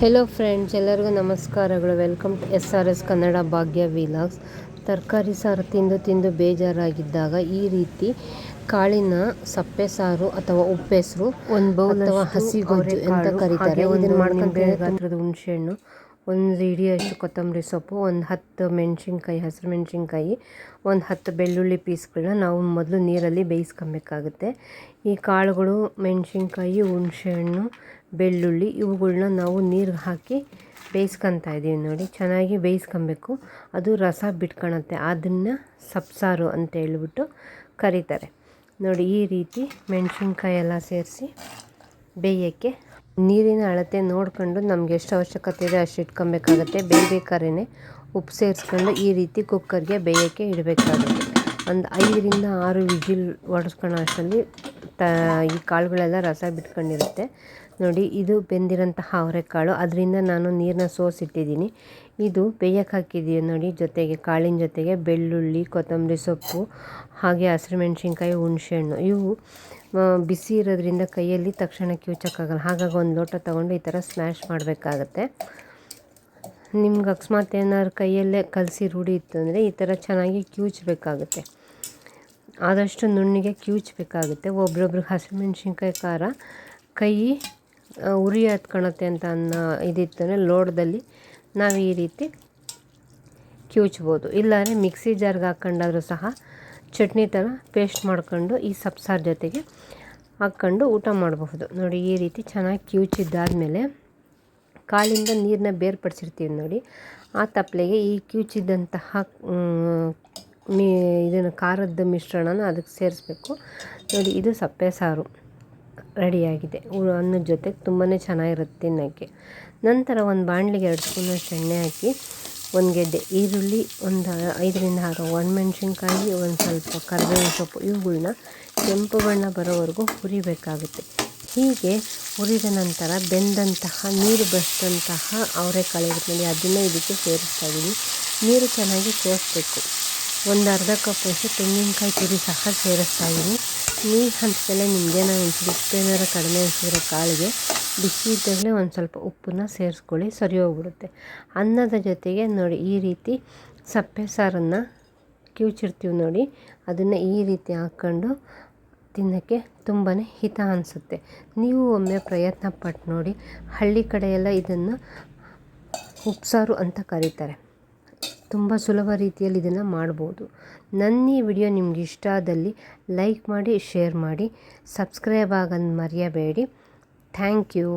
Hello friends ಎಲ್ಲರಿಗೂ ನಮಸ್ಕಾರಗಳು. Welcome to S R S Kannada Bhagya vlogs ತರಕಾರಿ ಸಾರು ತಿಂದು ತಿಂದು ಬೇಜಾರಾಗಿದ್ದಾಗ ಈ ರೀತಿ ಕಾಳಿನ ಸಪ್ಪೆ ಸಾರು ಅಥವಾ ಉಪ್ಪೆಸರು ಒಂದು ಬೌಲ್ ಅಥವಾ ಹಸಿ ಗೊಜ್ಜು ಅಂತ ಕರೀತಾರೆ? ಇದನ್ನು ಮಾಡ್ಕೊಂಡ್ರೆ ಗಾತ್ರದ ಹುಣಸೆಹಣ್ಣು. ಒಂದು ಹಿಡಿಯಷ್ಟು ಕೊತ್ತಂಬರಿ ಸೊಪ್ಪು, ಒಂದು ಹತ್ತು ಮೆಣಸಿನ್ಕಾಯಿ, ಹಸಿರು ಮೆಣಸಿನ್ಕಾಯಿ, ಒಂದು ಹತ್ತು ಬೆಳ್ಳುಳ್ಳಿ ಪೀಸ್ಗಳನ್ನ ನಾವು ಮೊದಲು ನೀರಲ್ಲಿ ಬೇಯಿಸ್ಕೊಬೇಕಾಗುತ್ತೆ. ಈ ಕಾಳುಗಳು, ಮೆಣಸಿನ್ಕಾಯಿ, ಹುಣಸೆಹಣ್ಣು, ಬೆಳ್ಳುಳ್ಳಿ ಇವುಗಳನ್ನ ನಾವು ನೀರಿಗೆ ಹಾಕಿ ಬೇಯಿಸ್ಕೊತಾ ಇದ್ದೀವಿ ನೋಡಿ. ಚೆನ್ನಾಗಿ ಬೇಯಿಸ್ಕೊಬೇಕು. ಅದು ರಸ ಬಿಟ್ಕೊಳತ್ತೆ. ಅದನ್ನು ಸಪ್ಸಾರು ಅಂತ ಹೇಳ್ಬಿಟ್ಟು ಕರೀತಾರೆ. ನೋಡಿ ಈ ರೀತಿ ಮೆಣಸಿನ್ಕಾಯಿ ಎಲ್ಲ ಸೇರಿಸಿ ಬೇಯೋಕ್ಕೆ ನೀರಿನ ಅಳತೆ ನೋಡ್ಕೊಂಡು ನಮ್ಗೆ ಎಷ್ಟು ಅವಶ್ಯಕತೆ ಇದೆ ಅಷ್ಟು ಇಟ್ಕೊಬೇಕಾಗತ್ತೆ. ಬೇಯಬೇಕಾದ್ರೆ ಉಪ್ಪು ಸೇರಿಸ್ಕೊಂಡು ಈ ರೀತಿ ಕುಕ್ಕರ್ಗೆ ಬೇಯೋಕ್ಕೆ ಇಡಬೇಕಾಗುತ್ತೆ. ಒಂದು ಐದರಿಂದ ಆರು ವಿಜಿಲ್ ಒಡಿಸ್ಕೊಳ್ಳೋ ಅಷ್ಟರಲ್ಲಿ ತ, ಈ ಕಾಳುಗಳೆಲ್ಲ ರಸ ಬಿಟ್ಕೊಂಡಿರುತ್ತೆ ನೋಡಿ, ಇದು ಬೆಂದಿರೋಂತಹ ಅವರೆಕಾಳು. ಅದರಿಂದ ನಾನು ನೀರನ್ನ ಸೋಸಿಟ್ಟಿದ್ದೀನಿ. ಇದು ಬೇಯಕ್ಕೆ ಹಾಕಿದ್ದೀವಿ ನೋಡಿ, ಜೊತೆಗೆ ಕಾಳಿನ ಜೊತೆಗೆ ಬೆಳ್ಳುಳ್ಳಿ, ಕೊತ್ತಂಬರಿ ಸೊಪ್ಪು, ಹಾಗೆ ಹಸಿರು ಮೆಣಸಿನ್ಕಾಯಿ, ಹುಣಸೆಹಣ್ಣು. ಇವು ಬಿಸಿ ಇರೋದ್ರಿಂದ ಕೈಯಲ್ಲಿ ತಕ್ಷಣ ಕಿವುಚಕ್ಕಾಗಲ್ಲ. ಹಾಗಾಗಿ ಒಂದು ಲೋಟ ತೊಗೊಂಡು ಈ ಥರ ಸ್ಮ್ಯಾಶ್ ಮಾಡಬೇಕಾಗತ್ತೆ. ನಿಮ್ಗೆ ಅಕಸ್ಮಾತ್ ಏನಾದ್ರು ಕೈಯಲ್ಲೇ ಕಲಸಿ ರೂಢಿ ಇತ್ತು ಅಂದರೆ ಈ ಥರ ಚೆನ್ನಾಗಿ ಕಿವುಚಬೇಕಾಗುತ್ತೆ. ಆದಷ್ಟು ನುಣ್ಣಿಗೆ ಕಿವುಚಬೇಕಾಗುತ್ತೆ ಒಬ್ರೊಬ್ರಿಗೆ ಹಸಿಮೆಣ್ಸಿನ್ಕಾಯಿ ಖಾರ, ಕೈ ಉರಿ ಹತ್ಕೊಳತ್ತೆ ಅಂತ ಅನ್ನೋ ಇದಿತ್ತಂದರೆ ಲೋಡದಲ್ಲಿ ನಾವು ಈ ರೀತಿ ಕಿವುಚ್ಬೋದು ಇಲ್ಲಾಂದರೆ ಮಿಕ್ಸಿ ಜಾರ್ಗೆ ಹಾಕ್ಕೊಂಡಾದ್ರೂ ಸಹ ಚಟ್ನಿ ಥರ ಪೇಸ್ಟ್ ಮಾಡ್ಕೊಂಡು ಈ ಸಬ್ಸಾರು ಜೊತೆಗೆ ಹಾಕ್ಕೊಂಡು ಊಟ ಮಾಡಬಹುದು. ನೋಡಿ ಈ ರೀತಿ ಚೆನ್ನಾಗಿ ಕಿವುಚಿದ್ದಾದಮೇಲೆ ಕಾಲಿಂದ ನೀರನ್ನ ಬೇರ್ಪಡಿಸಿರ್ತೀವಿ ನೋಡಿ. ಆ ತಪ್ಪಲೆಗೆ ಈ ಕಿವುಚಿದ್ದಂತಹ ಮೀ ಇದನ್ನು ಖಾರದ ಮಿಶ್ರಣನ ಅದಕ್ಕೆ ಸೇರಿಸ್ಬೇಕು. ನೋಡಿ, ಇದು ಸಪ್ಪೆ ಸಾರು ರೆಡಿಯಾಗಿದೆ. ಅನ್ನದ ಜೊತೆಗೆ ತುಂಬಾ ಚೆನ್ನಾಗಿರುತ್ತೆ ತಿನ್ನೋಕ್ಕೆ. ನಂತರ ಒಂದು ಬಾಣಲಿಗೆ ಎರಡು ಸ್ಪೂನಷ್ಟು ಎಣ್ಣೆ ಹಾಕಿ ಒಂದು ಗೆಡ್ಡೆ ಈರುಳ್ಳಿ, ಒಂದು ಐದರಿಂದ ಆರು ಒಣಮೆಣ್ಸಿನ್ಕಾಯಿ, ಒಂದು ಸ್ವಲ್ಪ ಕರಿಬೇವಿನ ಸೊಪ್ಪು ಇವುಗಳನ್ನ ಕೆಂಪು ಬಣ್ಣ ಬರೋವರೆಗೂ ಹುರಿಬೇಕಾಗುತ್ತೆ. ಹೀಗೆ ಹುರಿದ ನಂತರ ಬೆಂದಂತಹ, ನೀರು ಬಸಿದಂತಹ ಅವರೆಕಾಳು ಇರುತ್ತೆ ನೋಡಿ, ಅದನ್ನು ಇದಕ್ಕೆ ಸೇರಿಸ್ತಾ ಇದ್ದೀನಿ ನೀರು ಚೆನ್ನಾಗಿ ಸೋಸಬೇಕು. ಒಂದು ಅರ್ಧ ಕಪ್ಪಷ್ಟು ತೆಂಗಿನಕಾಯಿ ತುರಿ ಸಹ ಸೇರಿಸ್ತಾ ಇದ್ದೀನಿ ನೀರು ಹಂಚದಲ್ಲೇ ನಿಮಗೇನೋ ಅನಿಸಿದ್ರೆ ಉಪ್ಪೇನಾರು ಕಡಿಮೆ ಅನಿಸಿದ್ರೆ ಕಾಳಿಗೆ. ಬಿಸಿ ಇದ್ದಾಗಲೇ ಒಂದು ಸ್ವಲ್ಪ ಉಪ್ಪನ್ನ ಸೇರಿಸ್ಕೊಳ್ಳಿ, ಸರಿ ಹೋಗ್ಬಿಡುತ್ತೆ. ಅನ್ನದ ಜೊತೆಗೆ ನೋಡಿ ಈ ರೀತಿ ಸಪ್ಪೆ ಸಾರನ್ನು ಕಿವುಚಿರ್ತೀವಿ ನೋಡಿ. ಅದನ್ನು ಈ ರೀತಿ ಹಾಕ್ಕೊಂಡು ತಿನ್ನೋಕ್ಕೆ ತುಂಬಾ ಹಿತ ಅನಿಸುತ್ತೆ. ನೀವು ಒಮ್ಮೆ ಪ್ರಯತ್ನ ಪಟ್ಟು ನೋಡಿ. ಹಳ್ಳಿ ಕಡೆಯೆಲ್ಲ ಇದನ್ನು ಉಪ್ಸಾರು ಅಂತ ಕರೀತಾರೆ. ತುಂಬ ಸುಲಭ ರೀತಿಯಲ್ಲಿ ಇದನ್ನು ಮಾಡ್ಬೋದು. ನನ್ನ ಈ ವಿಡಿಯೋ ನಿಮ್ಗೆ ಇಷ್ಟ ಆದಲ್ಲಿ ಲೈಕ್ ಮಾಡಿ, ಶೇರ್ ಮಾಡಿ, ಸಬ್ಸ್ಕ್ರೈಬ್ ಆಗೋದು ಮರೆಯಬೇಡಿ. Thank you.